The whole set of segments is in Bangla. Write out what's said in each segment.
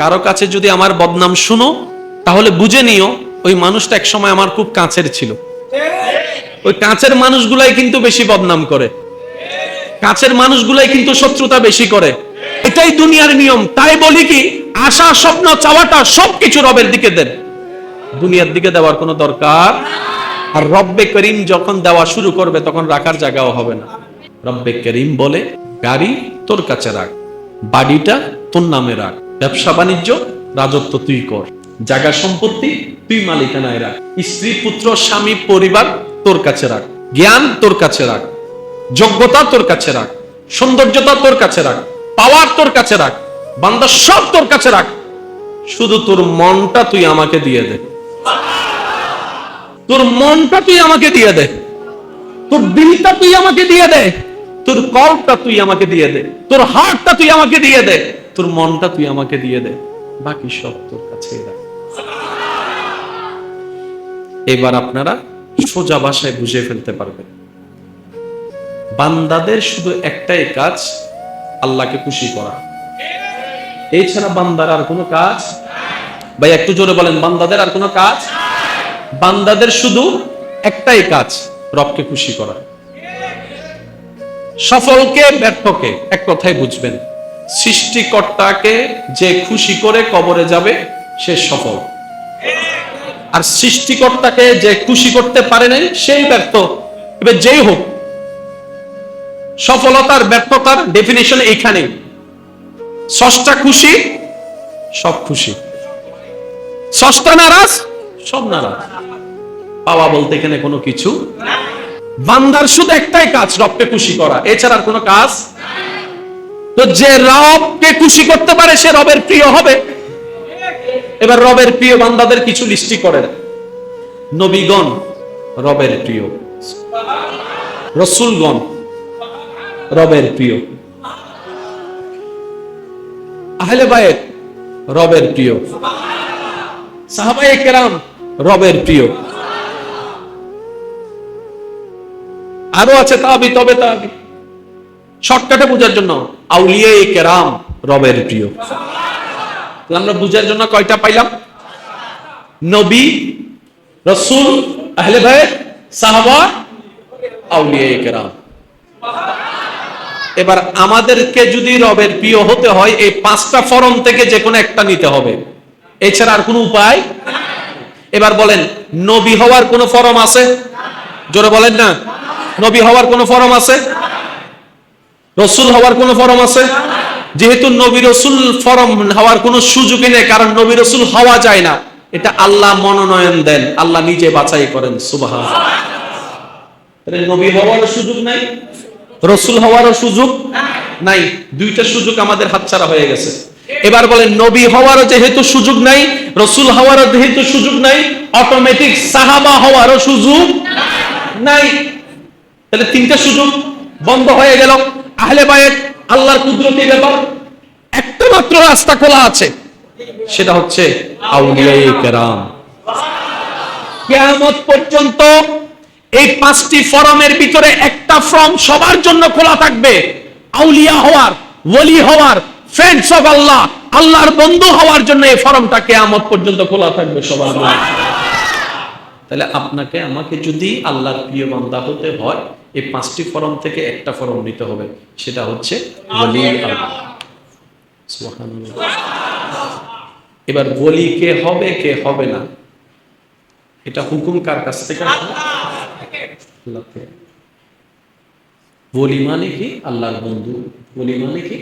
কারও কাছে যদি আমার বদনাম শুনো, তাহলে বুঝে নিও, ওই মানুষটা এক সময় আমার খুব কাছের ছিল। ওই কাছের মানুষগুলাই কিন্তু বেশি বদনাম করে। কাছের মানুষগুলাই কিন্তু শত্রুতা বেশি করে। এটাই দুনিয়ার নিয়ম। তাই বলি কি, আশা, স্বপ্ন, চাওয়াটা সবকিছু রবের দিকে দেন। দুনিয়ার দিকে দেওয়ার কোনো দরকার? আর রব্বে করিম যখন দেওয়া শুরু করবে, তখন রাখার জায়গাও হবে না। রব্বে করিম বলে, গাড়ি তোর কাছে রাখ, বাড়িটা তোর নামে রাখ। ব্যবসা বাণিজ্য, রাজত্ব তুই কর। জায়গা সম্পত্তি তুই মালিকানায় রাখ। স্ত্রী, পুত্র, স্বামী, পরিবার তোর কাছে রাখ। জ্ঞান তোর কাছে রাখ। যোগ্যতা তোর কাছে রাখ। সৌন্দর্যতা তোর কাছে রাখ। পাওয়ার তোর কাছে রাখ। বান্দা সব তোর কাছে রাখ। শুধু তোর মনটা তুই আমাকে দিয়ে দে। তোর মনটা তুই আমাকে দিয়ে দে। তোর দিলটা তুই আমাকে দিয়ে দে। তোর কলটা তুই আমাকে দিয়ে দে, তোর হার্টটা তুই আমাকে দিয়ে দে, তোর মনটা তুই আমাকে দিয়ে দে, বাকি সব তোর কাছে এবার আপনারা সোজা ভাষায় বুঝে ফেলতে পারবেন। বান্দাদের শুধু একটাই কাজ, আল্লাহকে খুশি করা। এছাড়া বান্দার আর কোনো কাজ? ভাই, একটু জোরে বলেন, বান্দাদের আর কোনো কাজ? বান্দাদের শুধু একটাই কাজ, রবকে খুশি করা। সফলকে ব্যর্থকে এক কথায় বুঝবেন। সৃষ্টিকর্তাকে যে খুশি করে কবরে যাবে, সে সফল। আর সৃষ্টিকর্তাকে যে খুশি করতে পারে নাই, সেই ব্যর্থ। এবার যেই হোক, সফলতার ব্যর্থতার ডেফিনেশন এখানে ষষ্ঠা খুশি, সব খুশি। ষষ্ঠা নারাজ, সব নারাজ। পাওয়া বলতে এখানে কোনো কিছু বান্দার শুধু একটাই কাজ, রবকে খুশি করা। এছাড়া কোনো কাজ? তো যে রবকে খুশি করতে পারে, সে রবের প্রিয় হবে। এবার রবের প্রিয় বান্দাদের কিছু লিস্টি করেন নবীগণ রবের প্রিয়। রসুলগণ রবের প্রিয়। আহলে বায়েত রবের প্রিয়। সাহাবায়ে কেরাম রবের প্রিয়। আরও আছে তাবি, তবে তাবি। শর্টকাটে বোঝার জন্য আউলিয়া কেরাম রবের প্রিয়। আমরা বুঝার জন্য কয়টা পাইলাম? নবী, রসুল, আহলে ভাই সাহাবা আউলিয়া কেরাম। এবার আমাদেরকে যদি রবের প্রিয় হতে হয়, এই পাঁচটা ফরম থেকে যে কোনো একটা নিতে হবে। এছাড়া আর কোনো উপায়? এবার বলেন, নবী হওয়ার কোনো ফরম আছে? জোরে বলেন না। নবী হওয়ার কোনো ফরম আছে? রসুল হওয়ার কোনো ফরম আছে? যেহেতু নবী রসুল ফরম হওয়ার কোনো সুযোগই নেই, কারণ নবী রসুল হওয়া যায় না। এটা আল্লাহ মনোনয়ন দেন, আল্লাহ নিজে বাছাই করেন সুবাহ নবী হওয়ারও সুযোগ নাই, রসুল সুযোগ নাই, দুইটা সুযোগ আমাদের হাতছাড়া হয়ে গেছে। এবার বলেন, নবী হওয়ারও যেহেতু সুযোগ নাই, রসুল হওয়ারও যেহেতু সুযোগ নাই অটোমেটিক সাহাবা হওয়ারও সুযোগ নাই। তাহলে তিনটা সুযোগ বন্ধ হয়ে গেল। আহলে বায়েত আল্লাহর কুদরতি ব্যাপার। একটা মাত্র রাস্তা খোলা আছে, সেটা হচ্ছে আউলিয়ায়ে কেরাম। কিয়ামত পর্যন্ত এই পাঁচটি ফরমের ভিতরে একটা ফর্ম সবার জন্য খোলা থাকবে। আউলিয়া হওয়ার, ওলি হওয়ার ফ্রেন্ডস অফ আল্লাহ, আল্লাহর বন্ধু হওয়ার জন্য এই ফরমটা কেয়ামত পর্যন্ত খোলা থাকবে সবার তাহলে আপনাকে, আমাকে যদি আল্লাহর প্রিয় বান্দা হতে হয় এই পাঁচটি ফরম থেকে একটা ফরম নিতে হবে সেটা হচ্ছে। এবার বলি কে হবে কে হবে না? এটা হুকুম কার কাছ থেকে। বলি মানে কি? আল্লাহর বন্ধু। বলি মানে কি?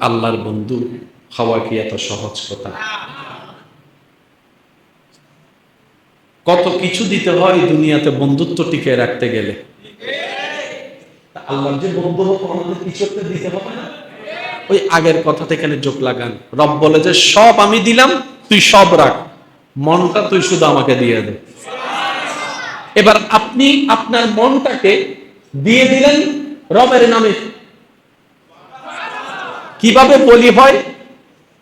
আল্লাহর বন্ধু। হওয়া কি এত সহজ কথা? কত কিছু দিতে হয় দুনিয়াতে বন্ধুত্ব টিকে রাখতে গেলে। যে বন্ধু হব আমাদের কিছু একটা দিতে হবে না। ওই আগের কথাতে এখানে যোগ লাগান। রব বলে যে, সব আমি দিলাম, তুই সব রাখ। মনটা তুই শুধু আমাকে দিয়ে দে। এবার আপনি আপনার মনটাকে দিয়ে দিলেন রবের নামে। কীভাবে বলি হয়?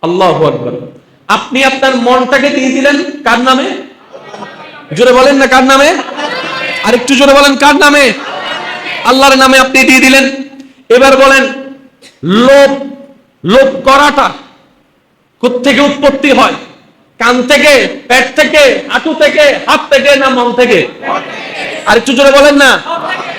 আল্লাহ আপনি আপনার মনটাকে দিয়ে দিলেন কার নামে? জোরে বলেন না কার নামে? আরেকটু জোরে বলেন কার নামে? আল্লাহর নামে আপনি দিয়ে দিলেন। এবার বলেন, লোভ লোভ করাটা থেকে উৎপত্তি হয়? কান থেকে, পেট থেকে, হাঁটু থেকে, হাত থেকে না মন থেকে? আর একটু জোরে বলেন না।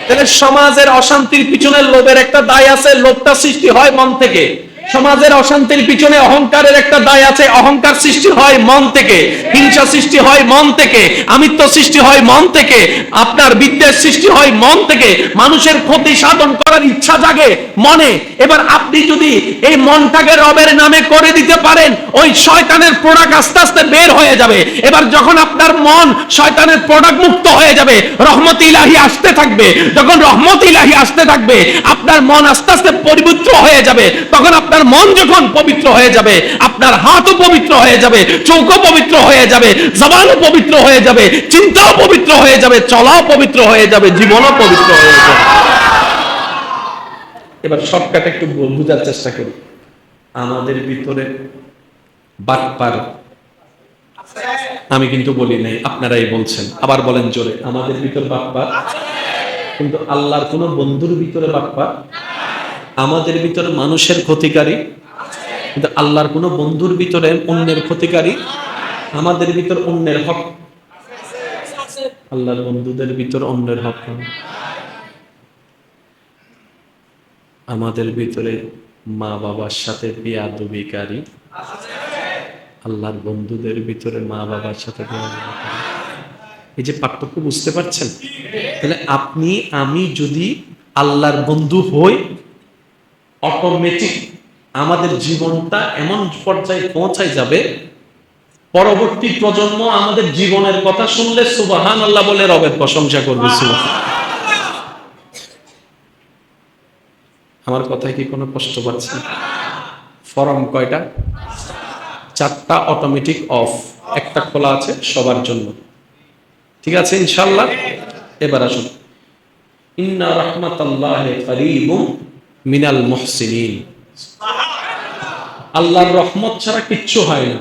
তাহলে সমাজের অশান্তির পিছনে লোভের একটা দায় আছে, লোভটা সৃষ্টি হয় মন থেকে। সমাজের অশান্তির পিছনে অহংকারের একটা দায় আছে। অহংকার সৃষ্টি হয় মন থেকে। হিংসা সৃষ্টি হয় মন থেকে। আমিত্ব সৃষ্টি হয় মন থেকে। আপনার বিদ্বেষ সৃষ্টি হয় মন থেকে। মানুষের ক্ষতি সাধন করার ইচ্ছা জাগে মনে। এবার আপনি যদি এই মনটাকে রবের নামে করে দিতে পারেন, ওই শয়তানের প্রোডাক্ট আস্তে আস্তে বের হয়ে যাবে। এবার যখন আপনার মন শয়তানের প্রোডাক্ট মুক্ত হয়ে যাবে, রহমত ইলাহি আসতে থাকবে। যখন রহমত ইলাহি আসতে থাকবে, আপনার মন আস্তে আস্তে পবিত্র হয়ে যাবে। তখন আপনার মন যখন পবিত্র হয়ে যাবে, আপনার হাতও পবিত্র হয়ে যাবে চৌকো পবিত্র হয়ে যাবে, জবানও পবিত্র হয়ে যাবে, চিন্তাও পবিত্র হয়ে যাবে, চলাও পবিত্র হয়ে যাবে, জীবনও পবিত্র হয়ে যাবে। এবার শর্টকাট একটু বোঝার চেষ্টা করি। আমাদের ভিতরে বাটপার। আমি কিন্তু বলি নাই, আপনারাই বলছেন। আবার বলেন জোরে, আমাদের ভিতর বাটপার। কিন্তু আল্লাহর কোন বন্ধুর ভিতরে বাটপার? আমাদের ভিতরে মানুষের ক্ষতিকারী? কিন্তু আল্লাহর কোন বন্ধুর ভিতরে অন্যের ক্ষতিকারী? আমাদের ভিতর অন্যের হক? আল্লাহর বন্ধুদের ভিতর অন্যের হক নেই। আমাদের ভিতরে মা বাবার সাথে বেয়াদবিকারী। আল্লাহর বন্ধুদের ভিতরে মা বাবার সাথে এই যে পার্থক্য বুঝতে পারছেন? তাহলে আপনি, আমি যদি আল্লাহর বন্ধু হই অটোমেটিক আমাদের জীবনটা এমন পর্যায়ে পৌঁছায় যাবে, পরবর্তী প্রজন্ম আমাদের জীবনের কথা শুনলে সুবাহান আল্লাহ বলে রবের প্রশংসা করবে সুবাহান আমার কথায় কি কোনো কষ্ট পাচ্ছেন ফরম কয়টা? চারটা অটোমেটিক অফ একটা খোলা আছে সবার জন্য। ঠিক আছে ইনশাল্লাহ এবার আসুন। ইন্না করিবুম মিনাল মুহসিনিন। আল্লাহর রহমত ছাড়া কিচ্ছু হয় না।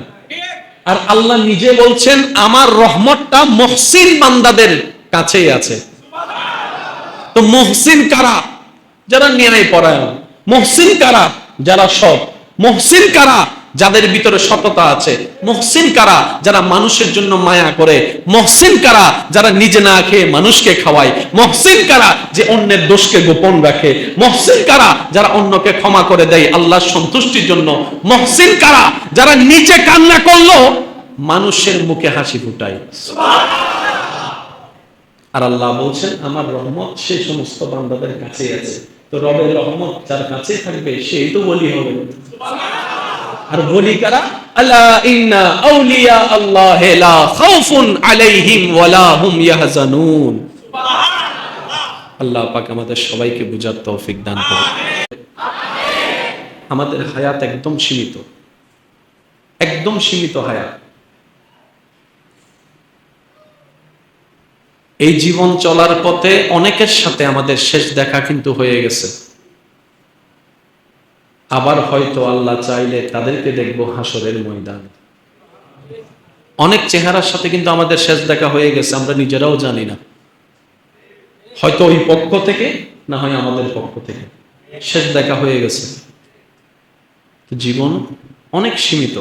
আর আল্লাহ নিজে বলছেন, আমার রহমতটা মহসিন বান্দাদের কাছেই আছে। তো মহসিন কারা? যারা ন্যায় পরায়ণ। মহসিন কারা? যারা সৎ। মহসিন কারা? যাদের ভিতরে সততা আছে। মহসিন কারা? যারা মানুষের জন্য মায়া করে। মহসিন কারা? যারা নিজে না খেয়ে মানুষকে খাওয়ায়। মহসিন কারা? যে অন্যের দোষকে গোপন রাখে। মহসিন কারা? যারা অন্যকে ক্ষমা করে দেয় আল্লাহর সন্তুষ্টির জন্য। মহসিন কারা? যারা নিজে কান্না করল মানুষের মুখে হাসি ফুটায়। আর আল্লাহ বলছেন, আমার রহমত সেই সমস্ত বান্দাদের কাছে আছে। তো রবের রহমত যার কাছে থাকবে, সেই তো বলি হবে। আর বলি কারা? ইন্না আউলিয়া আল্লাহ লা খাউফুন আলাইহিম ওয়ালা হুম ইয়াহজানুন। আল্লাহ পাক আমাদের সবাইকে বুঝার তৌফিক দান আমাদের হায়াত একদম সীমিত। একদম সীমিত হায়াত। এই জীবন চলার পথে অনেকের সাথে আমাদের শেষ দেখা কিন্তু হয়ে গেছে। আবার হয়তো আল্লাহ চাইলে তাদেরকে দেখব হাসরের ময়দান। অনেক চেহারার সাথে কিন্তু আমাদের শেষ দেখা হয়ে গেছে, আমরা নিজেরাও জানি না। হয়তো ওই পক্ষ থেকে, না হয় আমাদের পক্ষ থেকে। শেষ দেখা হয়ে গেছে। জীবন অনেক সীমিত।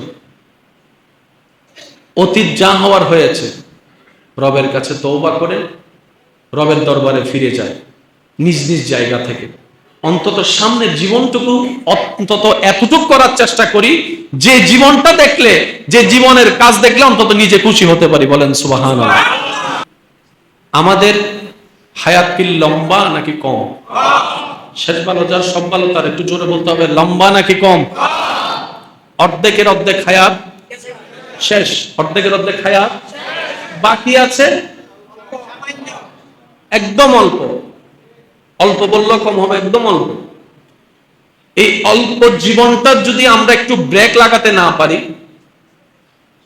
অতীত যা হওয়ার হয়েছে রবের কাছে তৌবা করে রবের দরবারে ফিরে যায়, নিজ নিজ জায়গা থেকে। অন্তত সামনের জীবনটুকু, অন্তত এতটুক করার চেষ্টা করি, যে জীবনটা দেখলে, যে জীবনের কাজ দেখলে অন্তত নিজে খুশি হতে পারি, বলেন সুবাহান আমাদের হায়াত কি লম্বা নাকি কম? শেষ ভালো যার, সব ভালো তার, একটু জোরে বলতে হবে, লম্বা নাকি কম? অর্ধেকের অর্ধেক হায়াত, শেষ, অর্ধেকের অর্ধেক হায়াত বাকি আছে? একদম অল্প। অল্প বললেও কম হবে, একদম অল্প। এই অল্প জীবনটার যদি আমরা একটু ব্রেক লাগাতে না পারি,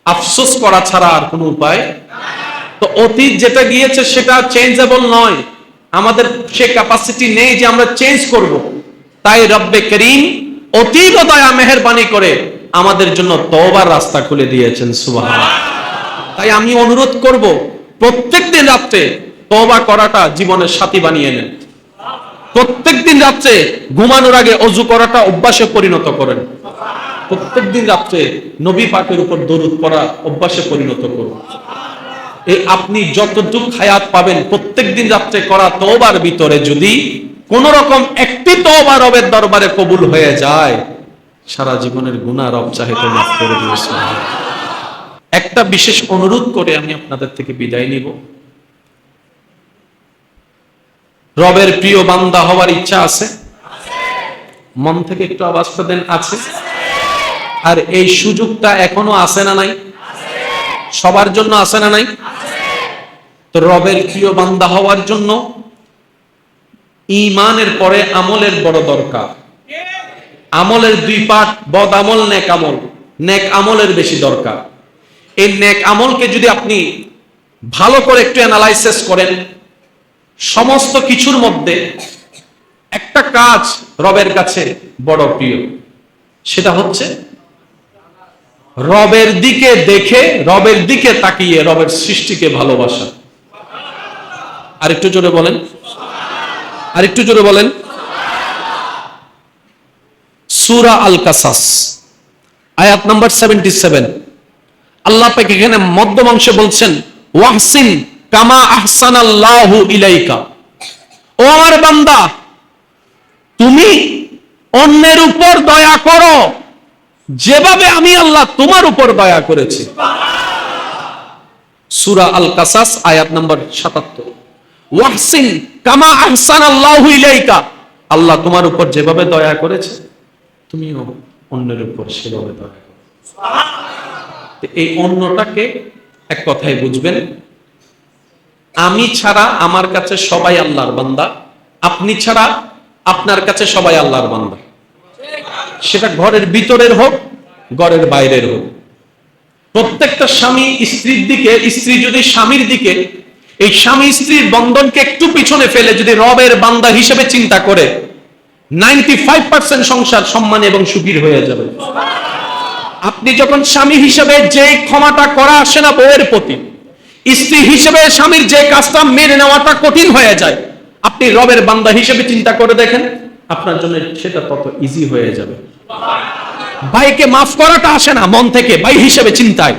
আফসোস করা ছাড়া আর কোনো উপায়? তো অতীত যেটা গিয়েছে সেটা চেঞ্জেবল নয়। আমাদের সে ক্যাপাসিটি নেই যে আমরা চেঞ্জ করব। তাই রব্বে করিম অতীত দয়া মেহরবানি করে আমাদের জন্য তওবার রাস্তা খুলে দিয়েছেন সুবহান তাই আমি অনুরোধ করব প্রত্যেক দিন রাত্রে তওবা করাটা জীবনের সাথী বানিয়ে নেন। প্রত্যেক দিন রাত্রে ঘুমানোর আগে অজু করাটা অভ্যাসে পরিণত করেন। প্রত্যেক দিন রাত্রে নবী পাকের উপর দরুদ পড়া অভ্যাসে পরিণত করুন। এই আপনি যতটুক হায়াত পাবেন প্রত্যেক দিন রাত্রে করা তোবার ভিতরে যদি কোন রকম একটি তোবা রবের দরবারে কবুল হয়ে যায়, সারা জীবনের গুণা রব চাহে মাফ করে দিয়েছে একটা বিশেষ অনুরোধ করে আমি আপনাদের থেকে বিদায় নিব। রবের প্রিয় বান্দা হওয়ার ইচ্ছা আছে? মন থেকে একটু আওয়াজটা দেন, আছে। আর এই সুযোগটা এখনও আছে না নাই? সবার জন্য আছে না নাই? তো রবের প্রিয় বান্দা হওয়ার জন্য ইমানের পরে আমলের বড় দরকার। আমলের দুই পাঠ বদ আমল, নেক আমল। নেক আমলের বেশি দরকার। এই নেক আমলকে যদি আপনি ভালো করে একটু অ্যানালাইসিস করেন, সমস্ত কিছুর মধ্যে একটা কাজ রবের কাছে বড় প্রিয়। সেটা হচ্ছে রবের দিকে দেখে, রবের দিকে তাকিয়ে রবের সৃষ্টিকে ভালোবাসা। আরেকটু জোরে বলেন। আর একটু জোরে বলেন। সুরা আল কাসাস, আয়াত নাম্বার সেভেন্টি সেভেন আল্লাহ পাক এখানে মধ্যমাংশে বলছেন, ওয়াহসিন কামা আহসান আল্লাহু ইলাইকা। ও আমার বান্দা, তুমি অন্যের উপর দয়া করো। যেভাবে আমি আল্লাহ তোমার উপর দয়া করেছি। সুরা আল কাসাস আয়াত নাম্বার সাতাত্তর। ওয়াহসিন কামা আহসান আল্লাহু ইলাইকা। আল্লাহ তোমার উপর যেভাবে দয়া করেছে, তুমিও অন্যের উপর সেভাবে দয়া করো। এই অন্যটাকে এক কথায় বুঝবেন, আমি ছাড়া আমার কাছে সবাই আল্লাহর বান্দা, আপনি ছাড়া আপনার কাছে সবাই আল্লাহর বান্দা। সেটা ঘরের ভিতরের হোক, ঘরের বাইরের হোক। প্রত্যেকটা স্বামী স্ত্রীর দিকে, স্ত্রী যদি স্বামীর দিকে, এই স্বামী স্ত্রীর বন্ধনকে একটু পিছনে ফেলে যদি রবের বান্দা হিসেবে চিন্তা করে নাইনটি ফাইভ পার্সেন্ট সংসার সম্মান এবং সুখীর হয়ে যাবে। আপনি যখন স্বামী হিসেবে যে ক্ষমাটা করা আসে না বউয়ের প্রতি, স্ত্রী হিসেবে স্বামীর যে কাজটা মেনে নেওয়াটা কঠিন হয়ে যায়, আপনি রবের বান্দা হিসেবে চিন্তা করে দেখেন, আপনার জন্য সেটা তত ইজি হয়ে যাবে। ভাইকে মাফ করাটা আসে না মন থেকে, ভাই হিসেবে চিন্তায়।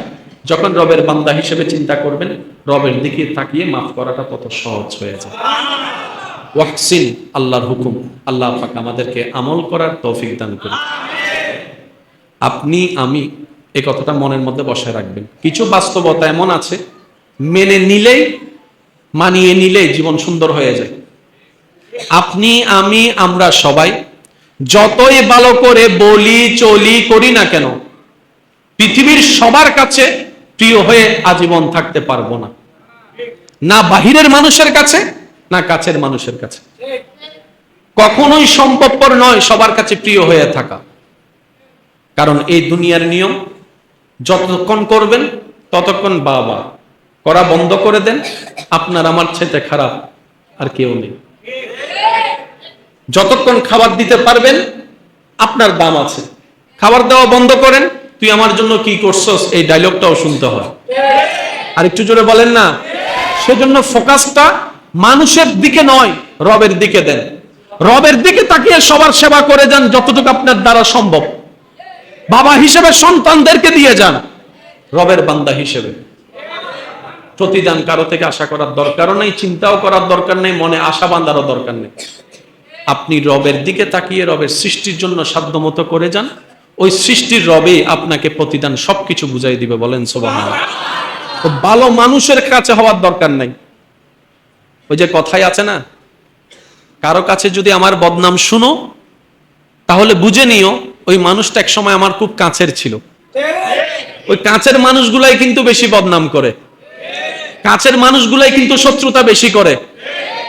যখন রবের বান্দা হিসেবে চিন্তা করবেন, রবের দিকে তাকিয়ে মাফ করাটা তত সহজ হয়ে যায়। ওয়াকসিন আল্লাহর হুকুম, আল্লাহ আমাদেরকে আমল করার তৌফিক দান করুন। আপনি, আমি এই কথাটা মনের মধ্যে বসায় রাখবেন। কিছু বাস্তবতা এমন আছে, মেনে নিলেই, মানিয়ে নিলেই জীবন সুন্দর হয়ে যায়। আপনি, আমি, আমরা সবাই যতই ভালো করে বলি, চলি, করি না কেন, পৃথিবীর সবার কাছে প্রিয় হয়ে আজীবন থাকতে পারব না। না বাহিরের মানুষের কাছে, না কাছের মানুষের কাছে। কখনোই সম্ভবপর নয় সবার কাছে প্রিয় হয়ে থাকা। কারণ এই দুনিয়ার নিয়ম, যতক্ষণ করবেন, ততক্ষণ বাবা করা বন্ধ করে দেন, আপনার আমার ছেলে খারাপ আর কেউ নেই। যতক্ষণ খাবার দিতে পারবেন, আপনার দাম আছে। খাবার দেওয়া বন্ধ করেন, তুই আমার জন্য কি করছস? এই ডায়লগটাও শুনতে হয়। আর একটু জোরে বলেন না। সেজন্য ফোকাসটা মানুষের দিকে নয়, রবের দিকে দেন। রবের দিকে তাকিয়ে সবার সেবা করে যান, যতটুকু আপনার দ্বারা সম্ভব। বাবা হিসেবে সন্তানদেরকে দিয়ে যান। রবের বান্দা হিসেবে। প্রতিদান কারও থেকে আশা করার দরকারও নেই, চিন্তাও করার দরকার নেই, মনে আশা বান্ধারও দরকার নেই। আপনি রবের দিকে তাকিয়ে রবের সৃষ্টির জন্য সাধ্যমতো করে যান। ওই সৃষ্টির রবে আপনাকে প্রতিদান সবকিছু বুঝাই দিবে, বলেন সোবাহ তো ভালো মানুষের কাছে হওয়ার দরকার নাই। ওই যে কথাই আছে না, কারও কাছে যদি আমার বদনাম শুনো, তাহলে বুঝে নিও ওই মানুষটা এক সময় আমার খুব কাছের ছিল। ওই কাছের মানুষগুলাই কিন্তু বেশি বদনাম করে। কাছের মানুষগুলাই কিন্তু শত্রুতা বেশি করে।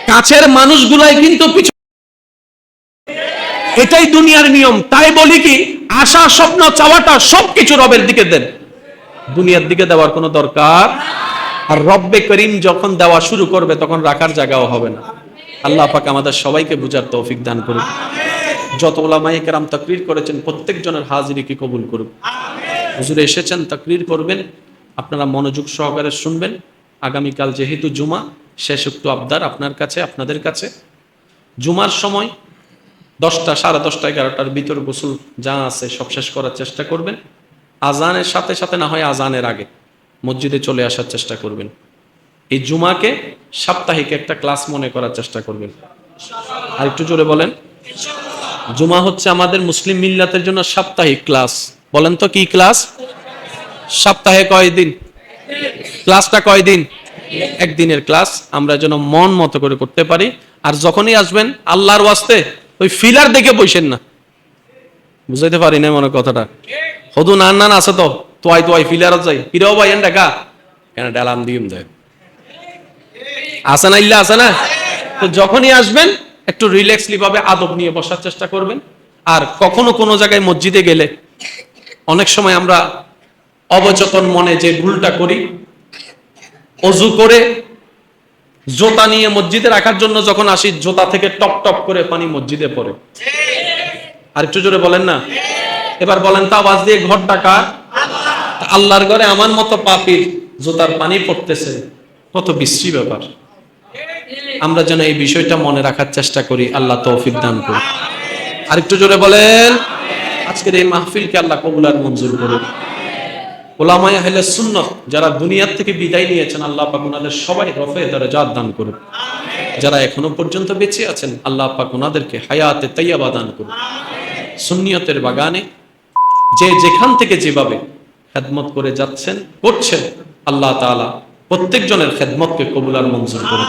কাছের মানুষগুলাই কিন্তু পিছু এটাই দুনিয়ার নিয়ম। তাই বলি কি, আশা, স্বপ্ন, চাওয়াটা সবকিছু রবের দিকে দেন। দুনিয়ার দিকে দেওয়ার কোনো দরকার? আর রব্বে করিম যখন দেওয়া শুরু করবে, তখন রাখার জায়গাও হবে না। আল্লাহ পাক আমাদের সবাইকে বুঝার তৌফিক দান করুন যত ওলামায়ে কেরাম তাকরির করেছেন প্রত্যেকজনের হাজিরিকে কবুল করুন হুজুরে এসেছেন তাকরির করবেন আপনারা মনোযোগ সহকারে শুনবেন। আগামীকাল যেহেতু জুমা শেষ একটু আবদার আপনার কাছে আপনাদের কাছে। জুমার সময় দশটা সাড়ে দশটা এগারোটার ভিতর গোসল যা আছে সব শেষ করার চেষ্টা করবেন। আজানের সাথে সাথে না হয় আজানের আগে মসজিদে চলে আসার চেষ্টা করবেন। এই জুমাকে সাপ্তাহিক একটা ক্লাস মনে করার চেষ্টা করবেন। আর একটু জোরে বলেন। জুমা হচ্ছে আমাদের মুসলিম মিল্লাতের জন্য সাপ্তাহিক ক্লাস। বলেন তো কি ক্লাস? সপ্তাহে কয়দিন ক্লাসটা কয়দিন একদিনের ক্লাস। আমরা যেন মন মতো করে করতে পারি। আর যখনই আসবেন, আল্লাহর ওয়াস্তে ওই ফিলার দেখে বসেন না। বুঝাইতে পারি না মনে কথাটা? হদু নান নান আছে তো? তোয়াই তোয়াই ফিলার যাই হিরাও ভাই এন ডাকা কেন ডালাম দিম দেয় আছে না ইল্লা আছে না? তো যখনই আসবেন একটু রিল্যাক্সলি ভাবে আদব নিয়ে বসার চেষ্টা করবেন। আর কখনো কোনো জায়গায় মসজিদে গেলে অনেক সময় আমরা অবচেতন মনে যে ভুলটা করি, অজু করে জোতা নিয়ে মসজিদে রাখার জন্য যখন আসি, জোতা থেকে টপ টপ করে পানি মসজিদে পড়ে। আর একটু জোরে বলেন না? এবার বলেন, তা আওয়াজ দিয়ে ঘর ডাকা আল্লাহর ঘরে আমার মতো পাপির জোতার পানি পড়তেছে। কত বিশ্রী ব্যাপার। আমরা যেন এই বিষয়টা মনে রাখার চেষ্টা করি। আল্লাহ তৌফিক দান করি আর একটু জোরে বলেন, আজকের এই মাহফিলকে আল্লাহ কবুল আর মঞ্জুর করুন আহলে সুন্নত যারা দুনিয়ার থেকে বিদায় নিয়েছেন, আল্লাহ পাক সবাই রফে দরজাত দান করুন যারা এখনও পর্যন্ত বেঁচে আছেন, আল্লাহ পাক হায়াতে তাইয়াবা দান করুন সুন্নিয়তের বাগানে যে যেখান থেকে যেভাবে খেদমত করে যাচ্ছেন, করছেন, আল্লাহ তাআলা প্রত্যেকজনের খেদমতকে কবুলার মঞ্জুর করে